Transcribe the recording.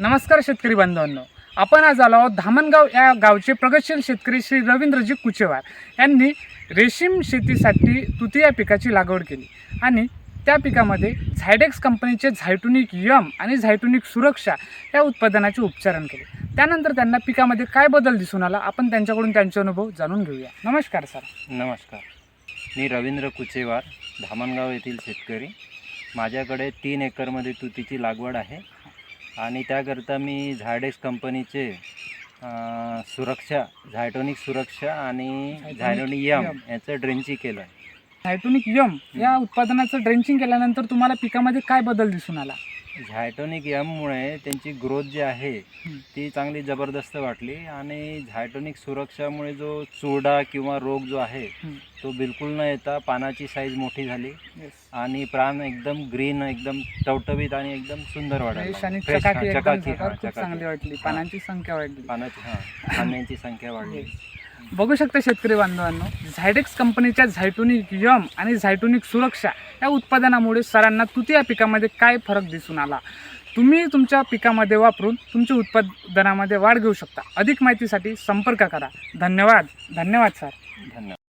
नमस्कार शेतकरी बांधवांनो. आपण आज आलो आहोत धामणगाव या गावचे प्रगतशील शेतकरी श्री रवींद्रजी कुचेवार. यांनी रेशीम शेतीसाठी तुती या पिकाची लागवड केली. आणि त्या पिकामध्ये झायडेक्स कंपनीचे झायटुनिक यम आणि झायटुनिक सुरक्षा या उत्पादनाचे उपचारण केले. त्यानंतर त्यांना पिकामध्ये काय बदल दिसून आला आपण त्यांच्याकडून त्यांचे अनुभव जाणून घेऊया. नमस्कार सर. नमस्कार. मी रवींद्र कुचेवार धामणगाव येथील शेतकरी. माझ्याकडे तीन एकरमध्ये तुतीची लागवड आहे. आणि त्याकरता मी झायडेक्स कंपनीचे सुरक्षा झायटोनिक सुरक्षा आणि झायटोनिक यम यम. याचं ड्रेंचिंग केलं आहे. झायटुनिक यम या उत्पादनाचं ड्रेंचिंग केल्यानंतर तुम्हाला पिकामध्ये काय बदल दिसून आला? झायटोनिक यममुळे त्यांची ग्रोथ जी आहे. ती चांगली जबरदस्त वाटली आणि झायटोनिक सुरक्षामुळे जो चुरडा किंवा रोग जो आहे. तो बिलकुल न येता पानाची साईज मोठी झाली आणि प्राण एकदम ग्रीन एकदम टवटवीत आणि एकदम सुंदर वाटली. पानांची संख्या वाढली. पानाची हा धान्यांची संख्या वाढली. बघू शकता शेतकरी बांधवांनो झायडेक्स कंपनीच्या झायटोनिक यम आणि झायटोनिक सुरक्षा या उत्पादनामुळे सरांना तुती या पिकामध्ये काय फरक दिसून आला? तुम्ही तुमच्या पिकामध्ये वापरून तुमच्या उत्पादनामध्ये वाढ घेऊ शकता. अधिक माहितीसाठी संपर्क करा. धन्यवाद. धन्यवाद सर. धन्यवाद.